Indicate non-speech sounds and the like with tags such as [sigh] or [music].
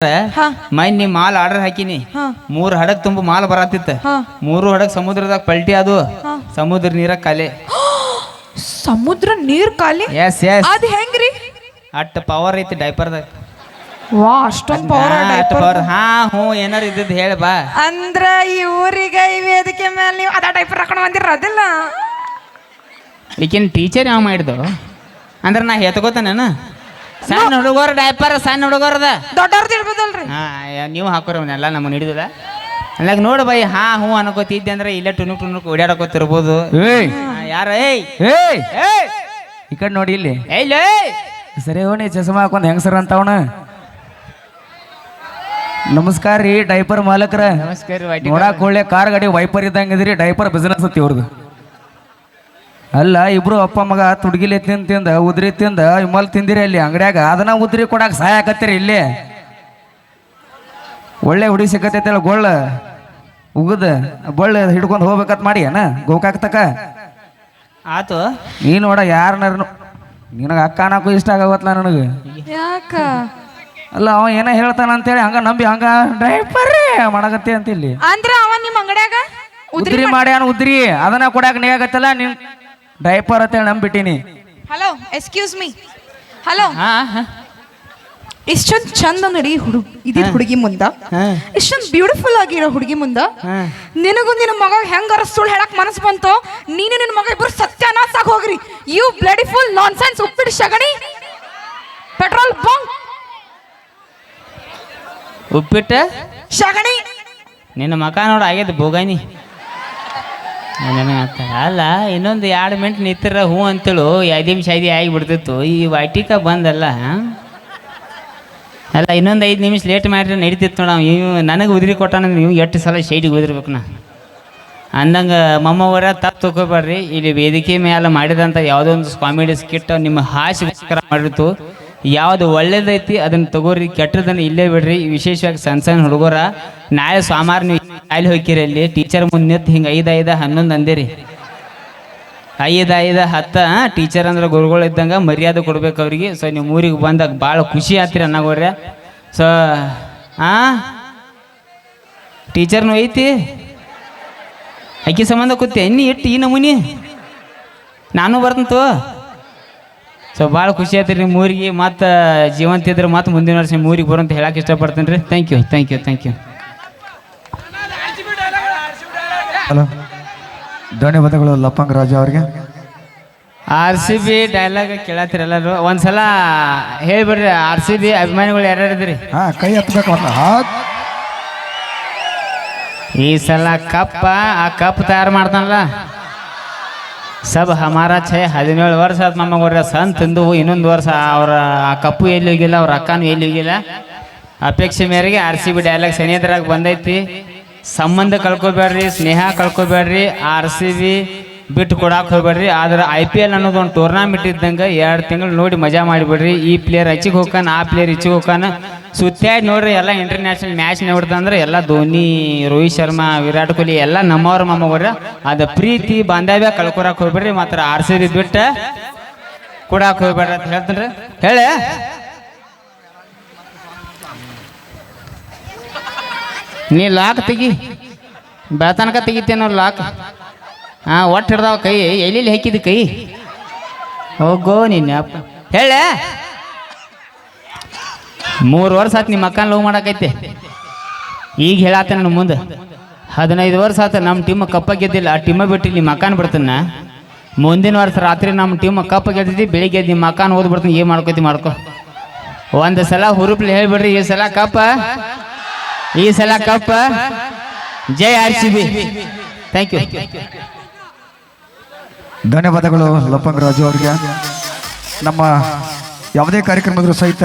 ಹಾ? ಮೈ ನೀ mall order ಹಾಕಿನಿ. ಮೂರ್ ಹಡಕ್ ತುಂಬ ಮಾಲ್ ಬರತ್ತಿತ್ತ ಮೂರು ಹಡಕ್ ಸಮುದ್ರದಾಗ ಪಲ್ಟಿ ಅದು. ಸಮುದ್ರ ನೀರ ಕಲೆ [gasps] ಸಮುದ್ರ ನೀರ್ ಖಾಲಿ? ಎಸ್ ಎಸ್ ಅದ್ ಹೆಂಗ್ರಿ? ಅಟ್ ಪವರ್ ಐತಿ ಡೈಪರ್ದಾಗ ವಾ ಅಷ್ಟೊಂದ್ ಪವರ್ ಪವರ್ ಹಾ ಹ್ಞೂ ಏನಾರ ಇದ್ದಿದ್ದು ಹೇಳ ಬಾ. ಅಂದ್ರ ಈ ಊರಿಗೆ ಈ ವೇದಿಕೆ ಮೇಲೆ ನೀವು ಅದ ಡೈಪರ್ ಹಾಕೊಂಡು ಬಂದಿರ ಅದಿಲ್ಲ. ಈಕಿನ ಟೀಚರ್ ಯಾವ ಮಾಡಿದ್ದು? ಅಂದ್ರೆ ನಾ ಹೆತ್ಕೋತಾನೇನ ಸಣ್ಣ ಹುಡುಗರ ಡೈಪರ್ ಸಣ್ಣ ಹುಡುಗರದ. ದೊಡ್ಡವ್ರದ್ದು ಇರ್ಬೋದಲ್ರಿ. ಹಾ ಯಾ- ನೀವು ಹಾಕೋರಿ ಅವನ್ನೆಲ್ಲ ನಮ್ಮನ್ನ ಹಿಡಿದಿಲ್ಲ ಅಲ್ಲಾಗ ನೋಡು ಬೈ ಹಾ ಹ್ಞೂ ಅನ್ಕೋತಿದ್ದೆ ಅಂದ್ರೆ ಇಲ್ಲೇ ಟುನುಕ್ ಟುನುಕ್ ಓಡಾಡಕೋತಿರ್ಬೋದು ಏಯ್. ಯಾರ ಏಯ್. ಏಯ್. ಏಯ್. ಈ ಕಡೆ ನೋಡಿ ಇಲ್ಲಿ. ಏಯ್ ಲೇ. ಸರಿ ಹೋಣಿ ಚಸ್ಮಾ ಹಾಕೊಂಡ್ ಹೆಂಗಸರ ಅಂತವಣ ನಮಸ್ಕಾರ ರೀ ಡೈಪರ್ ಮಾಲಕ್ರ. ನಮಸ್ಕಾರ ರೀ ವಾಟಿ ನೋಡಾಕ್ ಒಳ್ಳೆ ಕಾರ್ ಗಾಡಿ ವೈಪರ್ ಇದ್ದಂಗಿದ್ರಿ ಡೈಪರ್ ಬಿಸ್ನೆಸ್ ಅತ್ತಿ ಇವ್ರದ್ದು ಅಲ್ಲ ಇಬ್ರು ಅಪ್ಪ ಮಗ ತುಡ್ಗಿಲೆ ತಿಂದ್ ತಿಂದ ಉದ್ರಿ ತಿಂದ ಇಮಲ್ ತಿಂದಿರಿ ಅಲ್ಲಿ ಅಂಗಡಿಯಾಗ. ಅದನ್ನ ಉದ್ರಿ ಕೊಡಾಕ ಸಹಾಯ ಆಕತ್ತೀರಿ ಇಲ್ಲಿ. ಒಳ್ಳೆ ಹುಡಿ ಸಿಕ್ಕತ್ತೈತಲ್ಲ ಗೊಳ್ಳ. ಉಗದ ಬಳ್ಳ ಹಿಡ್ಕೊಂಡು ಹೋಗ್ಬೇಕತ್ ಮಾಡಿ ಏನ ಗೋಕಾಕ್ ತಕ ಆತು. ನೀ ನೋಡ ಯಾರನ್ನ ನಿನಗೆ ಅಕ್ಕ ಅನ್ನಕ್ಕೂ ಇಷ್ಟ ಆಗವತ್ಲ ನನಗೆ? ಯಾಕ? ಅಲ್ಲ ಅವ ಏನ ಹೇಳ್ತಾನ ಅಂತೇಳಿ ಹಂಗ ನಂಬಿ ಹಂಗ ಡ್ರೈವರ್ ಮಾಡಗತ್ತೆ ಅಂತ ಇಲ್ಲಿ ಅಂದ್ರ ಅವ ನಿಮ್ಮ ಅಂಗಡಿಯಾಗ? ಉದ್ರಿ ಮಾಡ್ಯಾನ ಉದ್ರಿ. ಅದನ್ನ ಕೊಡಾಕ ನೀಗತ್ತಲ್ಲ ನಿನ್ ಡ್ರೈಪರ್ ಅಂತೇಳಿ ನಂಬಿಟ್ಟಿನಿ. ಹಲೋ ಎಕ್ಸ್ಕ್ಯೂಸ್ ಮೀ ಹಲೋ ಹಾ ಹಾ. ಇಷ್ಟೊಂದ್ ಚಂದ ನಡಿ ಹುಡುಗ ಇದಿದ್ ಹುಡುಗಿ ಮುಂದ. ಇಷ್ಟೊಂದು ಬ್ಯೂಟಿಫುಲ್ ಆಗಿರೋ ಹುಡುಗಿ ಮುಂದ. ನಿನಗೂ ನಿನ್ನ ಮಗ ಹೆಂಗಾರ ಸುಳ್ಳು ಹೇಳಕ್ ಮನಸ್ಸು ಬಂತು ನೀನು ನಿನ್ನ ಮಗ ಇಬ್ರು ಸತ್ಯಾನಾಶ ಆಗ್ ಹೋಗ್ರಿ. ಯು ಬ್ಲಡಿಫುಲ್ ನಾನ್ ಸೆನ್ಸ್ ಉಪ್ಪಿಟ್ಟು ಶಗಣಿ. ಪೆಟ್ರೋಲ್ ಬಂಕ್ ಉಪ್ಪಿಟ್ಟ? ಶಗಣಿ. ನಿನ್ನ ಮಗ ನೋಡ ಆಗ್ಯದ ಬೋಗಾನಿ ಅಲ್ಲ, ಇನ್ನೊಂದು ಎರಡು ಮಿನಿಟ್ ನಿಂತಿರ ಹ್ಞೂ ಅಂತೇಳು. ಐದು ನಿಮಿಷ ಐದು ಆಗಿಬಿಡ್ತಿತ್ತು ಈ ವಾಟಿಕ ಬಂದಲ್ಲ ಅಲ್ಲ, ಇನ್ನೊಂದು ಐದು ನಿಮಿಷ ಲೇಟ್ ಮಾಡಿದ್ರೆ ನಡೀತಿತ್ತು ನೋಡ ಇವು ನನಗೆ ಉದುರಿ ಕೊಟ್ಟಾನಂದ್ರೆ ನೀವು ಎಷ್ಟು ಸಲ ಶೈಡಿಗೆ ಉದಿರ್ಬೇಕು ನಾ. ಅಂದಂಗೆ ಮಮ್ಮವರ ತಪ್ಪು ತಗೋಬೇಡ್ರಿ ಇಲ್ಲಿ ವೇದಿಕೆ ಮೇಲೆ ಮಾಡಿದಂಥ ಯಾವುದೋ ಒಂದು ಕಾಮಿಡಿ ಸ್ಕಿಟ್ ನಿಮ್ಮ ಹಾಸ್ಯಕರ ಮಾಡಿರ್ತು. ಯಾವುದು ಒಳ್ಳೇದೈತಿ, ಅದನ್ನು ತಗೋರಿ ಕೆಟ್ಟದನ್ನು ಇಲ್ಲೇ ಬಿಡ್ರಿ. ವಿಶೇಷವಾಗಿ ಸಣ್ಣ ಸಣ್ಣ ಹುಡುಗರ ನಾಳೆ ಸೋಮವಾರ ನೀವು ಹೋಗಿರಿ ಅಲ್ಲಿ. ಟೀಚರ್ ಮುಂದೆ ನಿಂತು ಹಿಂಗೆ ಐದು ಐದು, ಹನ್ನೊಂದು ಅಂದಿರಿ. ಐದು ಐದು, ಹತ್ತು ಟೀಚರ್ ಅಂದ್ರೆ ಗುರುಗಳು ಇದ್ದಂಗೆ ಮರ್ಯಾದೆ ಕೊಡ್ಬೇಕು ಅವ್ರಿಗೆ. ಸೊ ನೀವು ಊರಿಗೆ ಬಂದಾಗ ಭಾಳ ಖುಷಿ ಆತ್ರಿ ಅನ್ನಗೋರ್ಯ ಸೊ ಆ? ಟೀಚರ್ನು ಐತಿ? ಅಕ್ಕಿ ಸಂಬಂಧ ಕೂತಿ ಎಣ್ಣಿ ಇಟ್ಟು ಈ ನಮೂನಿ? ನಾನು ಬರ್ತಂತು? ಸೊ ಭಾಳ ಖುಷಿ ಆಯ್ತು ನಿಮ್ಮ ಊರಿಗೆ. ಮತ್ತು ಜೀವಂತ ಇದ್ರೆ ಮತ್ತೆ ಮುಂದಿನ ವರ್ಷ ನಿಮ್ಮ ಊರಿಗೆ ಬರೋಂತ ಹೇಳಕ್ಕೆ ಇಷ್ಟಪಡ್ತೀನಿ ರೀ. Thank you thank you thank you hello ಧನ್ಯವಾದಗಳು ಲಪ್ಪಂಗ ರಾಜ ಅವರಿಗೆ. ಆರ್ ಸಿ ಬಿ ಡೈಲಾಗ್ ಕೇಳತ್ತೀರಿ ಎಲ್ಲರೂ. ಒಂದ್ಸಲ ಹೇಳ್ಬಿಡ್ರಿ ಆರ್ ಸಿ ಬಿ ಅಭಿಮಾನಿಗಳು ಯಾರ್ಯಾರು ಇದ್ರಿ ಹಾ ಕೈ ಹತ್ಬೇಕು ಅಂತ ಈ ಸಲ ಕಪ್ಪ ಆ ಕಪ್ ತಯಾರು ಮಾಡ್ತಾನಲ್ಲ. ಸಬ್ ಹಮಾರ ಛೇ, ಹದಿನೇಳು ವರ್ಷ ಆತ್ ನಮಗೋರ ಸನ್ ತಿಂದು ಇನ್ನೊಂದು ವರ್ಷ. ಅವ್ರ ಆ ಕಪ್ಪು ಎಲ್ಲಿ ಹೋಗಿಲ್ಲ, ಅವ್ರ ಅಕ್ಕನೂ ಎಲ್ಲಿ ಹೋಗಿಲ್ಲ. ಅಪೇಕ್ಷೆ ಮೇರೆಗೆ ಆರ್ ಸಿ ಬಿ ಡೈಲಾಗ್ ಸನಿಯದ್ರಾಗ ಬಂದೈತಿ. ಸಂಬಂಧ ಕಳ್ಕೊಬೇಡ್ರಿ, ಸ್ನೇಹ ಕಳ್ಕೊಬೇಡ್ರಿ, ಆರ್ ಸಿ ಬಿ ಬಿಟ್ಟು ಕೊಡಕ್ಕೆ ಹೋಗ್ಬೇಡ್ರಿ. ಆದ್ರೆ ಐ ಪಿ ಎಲ್ ಅನ್ನೋದು ಒಂದು ಟೂರ್ನಾಮೆಂಟ್ ಇದ್ದಂಗೆ ಎರಡು ತಿಂಗಳು ನೋಡಿ ಮಜಾ ಮಾಡಿಬಿಡ್ರಿ. ಈ ಪ್ಲೇಯರ್ ಹಚ್ಚಿಗೆ ಹೋಗ್ಕಾನ, ಆ ಪ್ಲೇಯರ್ ಇಚ್ಚಿಗೆ ಹೋಗ್ಕಾನ. ಸುತ್ತಾಡಿ ನೋಡ್ರಿ ಎಲ್ಲ ಇಂಟರ್ನ್ಯಾಷನಲ್ ಮ್ಯಾಚ್ ನೋಡ್ದಂದ್ರೆ ಎಲ್ಲ ಧೋನಿ, ರೋಹಿತ್ ಶರ್ಮಾ, ವಿರಾಟ್ ಕೊಹ್ಲಿ ಎಲ್ಲ ನಮ್ಮವ್ರ ಮಮ್ಮವ್ರ ಅದ ಪ್ರೀತಿ ಬಾಂಧವ್ಯ ಕಳ್ಕೊಳಕ್ ಹೋಗ್ಬೇಡ್ರಿ, ಮಾತ್ರ ಆರ್ ಸಿ ಬಿ ಬಿಟ್ಟು ಹೋಗ್ಬೇಡ್ರಿ ಅಂತ ಹೇಳ್ತೀನಿ ಹೇಳಿ? ನೀ ಲಾಕ್ ತೆಗಿ. ಬೆಳತನಕ ತೆಗಿತೇನೋ ಲಾಕ್ ಹಾಂ ಒಟ್ಟು ಹಿಡ್ದಾವ ಕೈ, ಎಲ್ಲಿ ಹಾಕಿದಿ ಕೈ. ಹೋಗೋ ನಿನ್ನ ಹೇಳೆ? ಮೂರು ವರ್ಷ ಆತು ನಿಮ್ಮ ಅಕ್ಕನ ಲವ್ ಮಾಡಕೈತೆ. ಈಗ ಹೇಳತ್ತೆ ನನ್ನ ಮುಂದೆ. ಹದಿನೈದು ವರ್ಷ ಆತ ನಮ್ಮ ಟೀಮ್ ಕಪ್ಪ ಗೆದ್ದಿಲ್ಲ. ಆ ಟೀಮ ಬಿಟ್ಟು ನಿಮ್ಮ ಅಕ್ಕನ ಬಿಡ್ತಾನ. ಮುಂದಿನ ವರ್ಷ ರಾತ್ರಿ ನಮ್ಮ ಟೀಮ್ ಕಪ್ಪ ಗೆದ್ದಿದ್ದು, ಬೆಳಿಗ್ಗೆ ನಿಮ್ಮ ಅಕ್ಕನ ಓದ್ಬಿಡ್ತೀನಿ ಏನು ಮಾಡ್ಕೋತಿ ಮಾಡ್ಕೊ. ಒಂದು ಸಲ ಹುರುಪ್ಲಿ ಹೇಳ್ಬಿಡ್ರಿ, ಈ ಸಲ ಕಪ್ಪ. ಈ ಸಲ ಕಪ್ಪ. ಜೈ R C B. Thank you ಧನ್ಯವಾದಗಳು ಲಪ್ಪಂಗ್ ರಾಜು ಅವರಿಗೆ. ನಮ್ಮ ಯಾವುದೇ ಕಾರ್ಯಕ್ರಮ ಇದ್ರೂ ಸಹಿತ